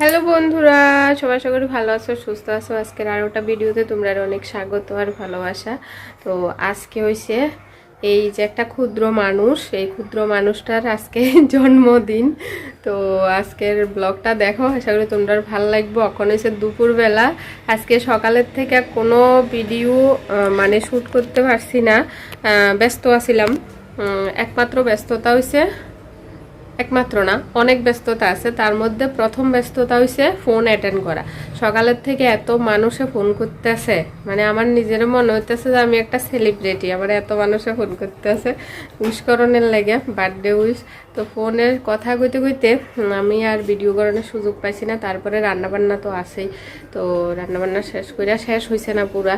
Hello বন্ধুরা, সবাই করি ভালো আছো, সুস্থ আছো। আজকের আর ওটা ভিডিওতে তোমরা অনেক স্বাগত আর ভালোবাসা। তো আজকে হয়েছে এই যে একটা ক্ষুদ্র মানুষ, এই ক্ষুদ্র মানুষটার আজকে জন্মদিন। তো আজকের ব্লগটা দেখো, আশা করি তোমরা ভালো লাগবে। এখন হয়েছে দুপুরবেলা। আজকে সকালের থেকে কোনো ভিডিও মানে শ্যুট করতে পারছি না। ব্যস্ত আছিলাম। একমাত্র ব্যস্ততা হয়েছে একমাত্র না, অনেক ব্যস্ততা আছে। তার মধ্যে প্রথম ব্যস্ততা হইছে ফোন অ্যাটেন্ড করা। সকালের থেকে এত মানুষে ফোন করতেছে মানে আমার নিজের মনে হইতেছে যে আমি একটা সেলিব্রিটি আমার এত মানুষে ফোন করতেছে। উইশকরণের লাগে বার্থডে উইশ তো ফোনের কথা কইতে কইতে আমি আর ভিডিও করানোর সুযোগ পাইছি না, তারপরে রান্নাবান্না তো আছেই। তো রান্নাবান্না শেষ কইরা শেষ হয়েছে না পুরা।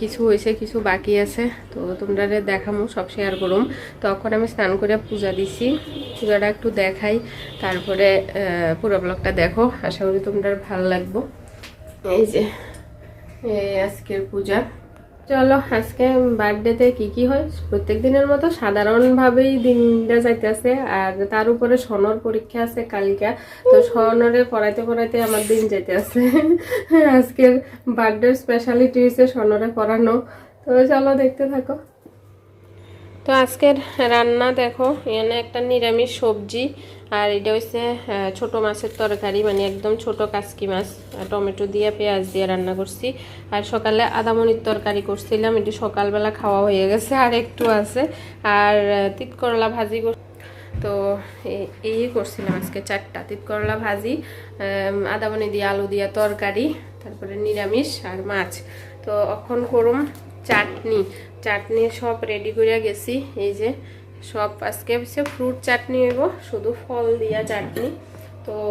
কিছু হয়েছে কিছু বাকি আছে। তো তোমরা দেখামো, সব শেয়ার করুম। তখন আমি স্নান করে পূজা দিছি। পূজাটা একটু দেখাই, তারপরে পুরো ব্লগটা দেখো। আশা করি তোমরা ভালো লাগবো। এই যে, এই আজকের পূজা। চলো আজকে বার্থডেতে কি কি হয়? প্রত্যেক দিনের মতো সাধারণভাবেই দিনটা যাইতেছে আর তার উপরে সনর পরীক্ষা আছে কালকে। তো সনরে পড়াইতে পড়াইতে আমার দিন যেতে আছে আজকের বার্থডে স্পেশালিটি হয়েছে সনরে পড়ানো। তো চলো দেখতে থাকো। তো আজকের রান্না দেখো এখানে একটা নিরামিষ সবজি আর এটা হচ্ছে ছোট মাছের তরকারি মানে একদম ছোট কাসকি মাছ টমেটো দিয়ে পেঁয়াজ দিয়ে রান্না করছি। আর সকালে আদামনির তরকারি করছিলাম এটি সকালবেলা খাওয়া হয়ে গেছে আর একটু আছে আর তিত করলা ভাজি তো এই করছিলাম আজকে চারটা তিত করলা ভাজি আম, আদাবনি দিয়ে আলু দিয়ে তরকারি তারপরে নিরামিষ আর মাছ। তো এখন করুম। চাটনি। চাটনি সব রেডি করিয়া গেছি, এই যে সব আজকে হচ্ছে ফ্রুট চাটনি হইব, শুধু ফল দিয়া চাটনি। তো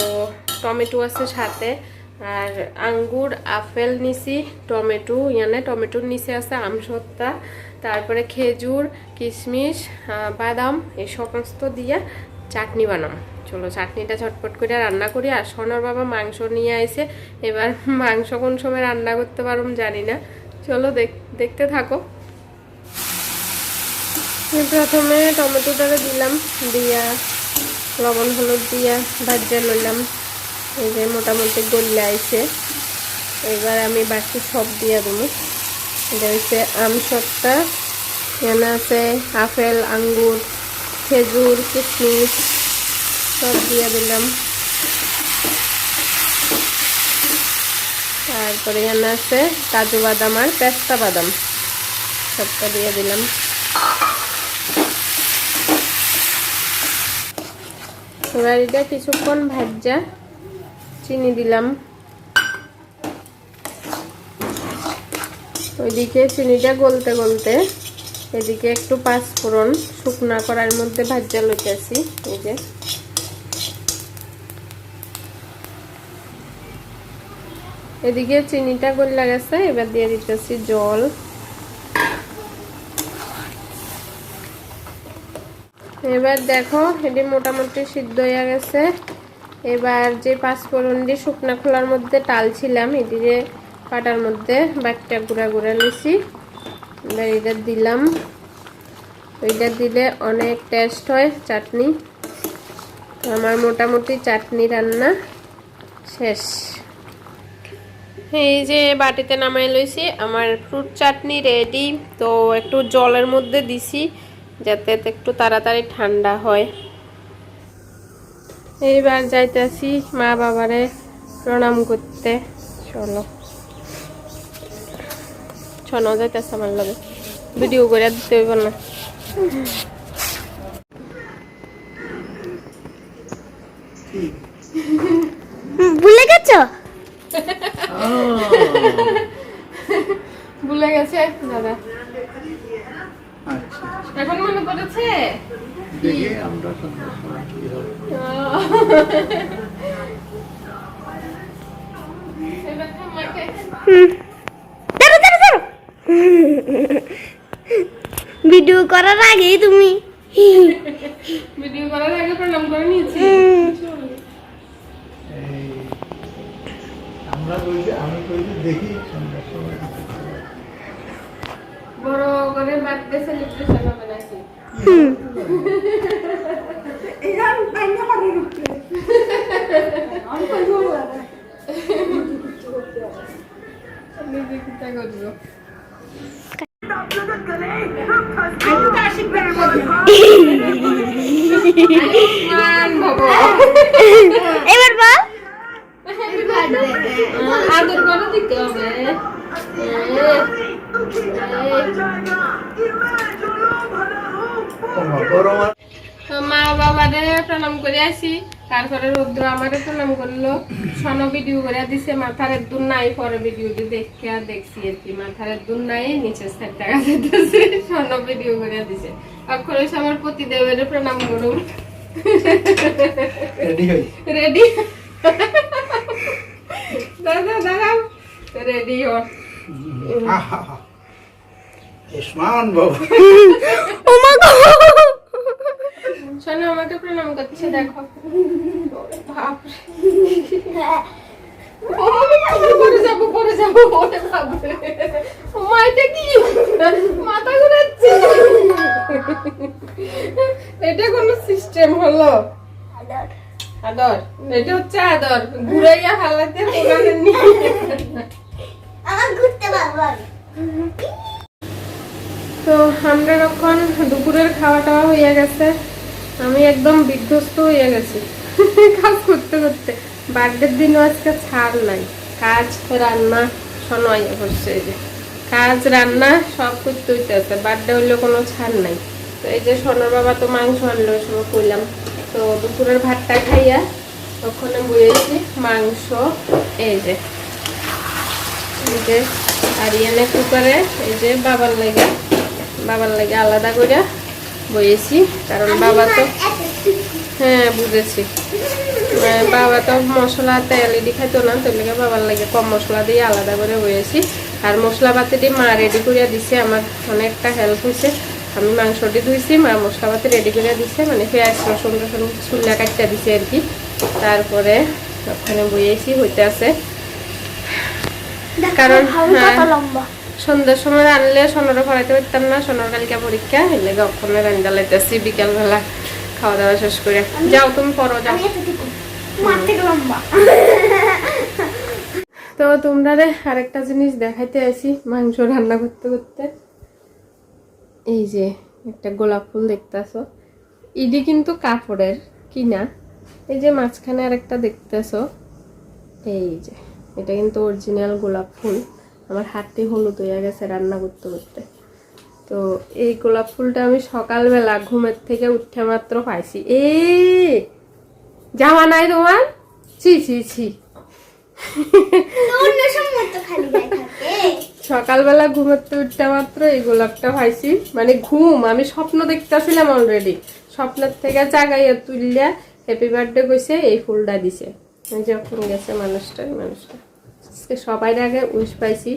টমেটো আছে সাথে, আর আঙ্গুর, আপেল নিছি, টমেটো, ইয়ানে টমেটোর নিচে আছে আমসত্তা, তারপরে খেজুর, কিশমিশ বাদাম, এই সমস্ত দিয়া চাটনি বানাম। চলো চাটনিটা ঝটপট করে রান্না করি, আর সোনার বাবা মাংস নিয়ে আইছে, এবার মাংস কোন সময় রান্না করতে পারুম জানি না। চলো দেখ- দেখতে থাকো। প্রথমে টমেটোটাকে দিলাম, দিয়া লবণ, হলুদ দিয়া ভাজা লইলাম। এই যে মোটামুটি গল্লে আইছে। এবার আমি বাকি সব দিয়া দেবো। এটা হচ্ছে আম সত্তা, এখানে আছে আপেল, আঙ্গুর, খেজুর কিশমিশ সব দিয়ে দিলাম। তারপরে এখানে আছে কাজু বাদাম আর পেস্তা বাদাম। সবটা দিয়ে দিলাম। এবার কিছুক্ষণ ভাজা চিনি দিলাম। ওইদিকে চিনিটা গলতে গলতে এদিকে একটু পাঁচ পাঁচফোড়ন শুকনা করার মধ্যে ভাজা লইতেছি এই যে। এদিকে চিনিটা গল্লা গেছে, এবার দিয়ে দিতেছি জল। এবার দেখো, এটি মোটামুটি সিদ্ধ হয়ে গেছে। এবার যে পাঁচফোড়ন দিয়ে শুকনা খোলার মধ্যে টালছিলাম এটিরে পাটার মধ্যে বাটটা গুঁড়া গুঁড়া নিছি, এবার এটা দিলাম। ওইটা দিলে অনেক টেস্ট হয় চাটনি। আমার মোটামুটি চাটনি রান্না শেষ। এই যে বাটিতে নামাই লইছি, আমার ফ্রুট চাটনি রেডি তো একটু জলের মধ্যে দিছি, যাতে একটু তাড়াতাড়ি ঠান্ডা হয়। এইবার যাইতেছি মা বাবারে প্রণাম করতে। চলো। ছনো যাইতেছে আমার লগে। ভিডিও করে দিতে হইব না ভুলে গেছো ভুলে গেছে দাদা। আচ্ছা। এখন মনে পড়েছে? দেখি আমরা ভিডিও করার আগেই তুমি ভিডিও করার আগে প্রণাম করে নিয়েছি। আমরা বলছি আমি বলছি দেখি। সন্ধ্যার সময় বড় করে বার্থডে সেলিব্রেশন হবে নাকি? আমি নিজে কিতা করব তারপরে রুদ্র আমারে প্রণাম করল। সন ভিডিও করে দিছে মাথার একদম নাই পরে ভিডিওটি দেখে আর দেখছি আর কি। মাথার একদম নাই নিচে সাইড টাকা যেতেছে সন ভিডিও করে দিছে। অক্ষরে আমার পতিদেবের প্রণাম করুন। রেডি হই। রেডি দাদা দাঁড়াও রেডি হ। আহা ইসমান বাবা। ও মা গো। শোনো, আমাকে প্রণাম করছে, দেখো। পরে যাব পরে যাব ওরে বাপরে মা কি মাথা ঘুরাচ্ছে এটা কোন সিস্টেম হলো। আদর। এটা হচ্ছে আদর। ঘুরাইয়া হালাতে আমার ঘুরতে তো আমরা যখন দুপুরের খাওয়া টাওয়া হয়ে গেছে। আমি একদম বিধ্বস্ত হয়ে গেছি। কাজ করতে করতে। বার্থডের দিনও আজকে ছাড় নাই। কাজ, রান্না, শোনাই অবশ্যই এই যে। কাজ, রান্না, সব করতে হইতে আছে। বার্থডে হইলে কোনো ছাড় নাই। তো এই যে সোনার বাবা তো মাংস আনলো সময় কইলাম। তো দুপুরের ভাতটা খাইয়া ওখানে বয়েছি মাংস। এই যে। এই যে আর এনে কুকারে এই যে বাবার লাগে বাবার লাগে আলাদা করে বইয়েছি কারণ বাবা তো হ্যাঁ বুঝেছি। বাবা তো মশলা তেল এডি খাইতো না তোর লেগে বাবার লাগে কম মশলা দিয়ে আলাদা করে বইয়েছি। আর মশলা পাতি দিয়ে মা রেডি করে দিছে আমার অনেকটা হেল্প হয়েছে আমি মাংসটি ধুইছি মা মশলা পাতি রেডি করে দিছে মানে পেঁয়াজ রসুন রসুন চুল্লা কাটটা দিছে আর কি। তারপরে ওখানে বইয়েছি হইতে আছে কারণ, হ্যাঁ। সন্ধ্যার সময় আনলে সোনারও পড়াইতে পারতাম না সোনার কালকে পরীক্ষা এলে ওখানে রান্না লাইতেছি বিকালবেলা খাওয়া দাওয়া শেষ করে যাও তুমি পড়ো যাও। তো তোমরা রে আরেকটা জিনিস দেখাইতে আসি মাংস রান্না করতে করতে। এই যে একটা গোলাপ ফুল দেখতেছো। ইডি কিন্তু কাপড়ের কিনা। এই যে মাঝখানে আরেকটা দেখতেছো। এই যে এটা কিন্তু অরিজিনাল গোলাপ ফুল। আমার হাতে হলুদ হয়ে গেছে রান্না করতে করতে। তো এই গোলাপ ফুলটা আমি সকালবেলা ঘুমের থেকে উঠে মাত্র পাইছি। এ জামা নাই তোমার? ছি ছি ছি। সকালবেলা ঘুমাতে উঠতে মাত্র এই গোলাপটা পাইছি। মানে ঘুম আমি স্বপ্ন দেখতেছিলাম অলরেডি স্বপ্নের থেকে জাগাইয়া তুললিয়া হ্যাপি বার্থডে কইছে এই ফুলটা দিছে। যখন গেছে মানুষটা মানুষটা। আজকে সবাই আগে উইশ পাইছি।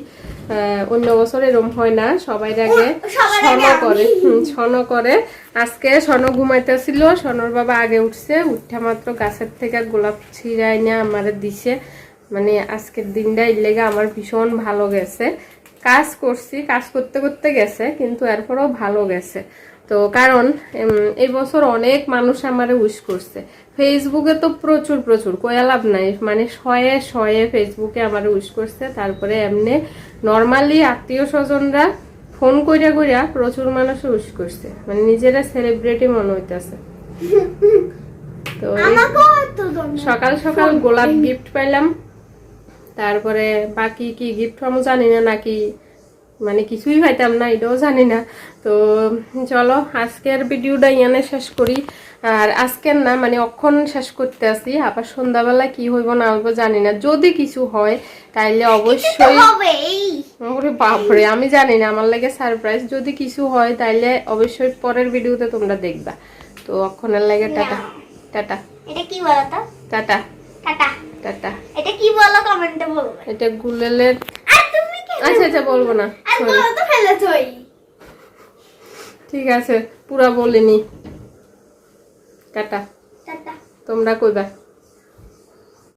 অন্য বছর এরম হয় না সবাই আগে সবার আগে ছন করে ছন করে। আজকে সন ঘুমাইতেছিল সনর বাবা আগে উঠছে উঠা মাত্র গাছের থেকে গোলাপ ছিঁড়াই না আমারে দিছে। মানে আজকের দিনটা লেগে আমার ভীষণ ভালো গেছে। কাজ করছি কাজ করতে করতে গেছে কিন্তু এরপরও ভালো গেছে। তো কারণ এই বছর অনেক মানুষ আমারে উইশ করছে। ফেসবুকে তো প্রচুর প্রচুর কয়া লাভ নাই। মানে শয়ে শয়ে ফেসবুকে আমার উইশ করছে। তারপরে এমনি নর্মালি আত্মীয় স্বজনরা ফোন কইরা কইরা প্রচুর মানুষ উইশ করছে। মানে নিজেরা সেলিব্রিটি মনে হইতাছে। তো সকাল সকাল গোলাপ গিফট পাইলাম। তারপরে বাকি কি গিফট আমি জানি না নাকি মানে কিছুই পাইতাম না এটাও জানি না। তো চলো আজকের ভিডিওটা ইয়ানে শেষ করি। আর আজকের না মানে অক্ষণ শেষ করতে আসি। আবার সন্ধ্যাবেলা কি হইব না হইব জানি না। যদি কিছু হয় তাইলে অবশ্যই ওরে বাপরে আমি জানি না আমার লাগে সারপ্রাইজ যদি কিছু হয় তাইলে অবশ্যই পরের ভিডিওতে তোমরা দেখবা। তো অক্ষণের লাগে টাটা টাটা। এটা কি বলো টাটা। টাটা। টাটা। এটা কি বলো কমেন্টে বলবে। এটা গুলেলের আচ্ছা আচ্ছা বলব না। ঠিক আছে পুরা বলিনি। টাটা। তোমরা কইবা।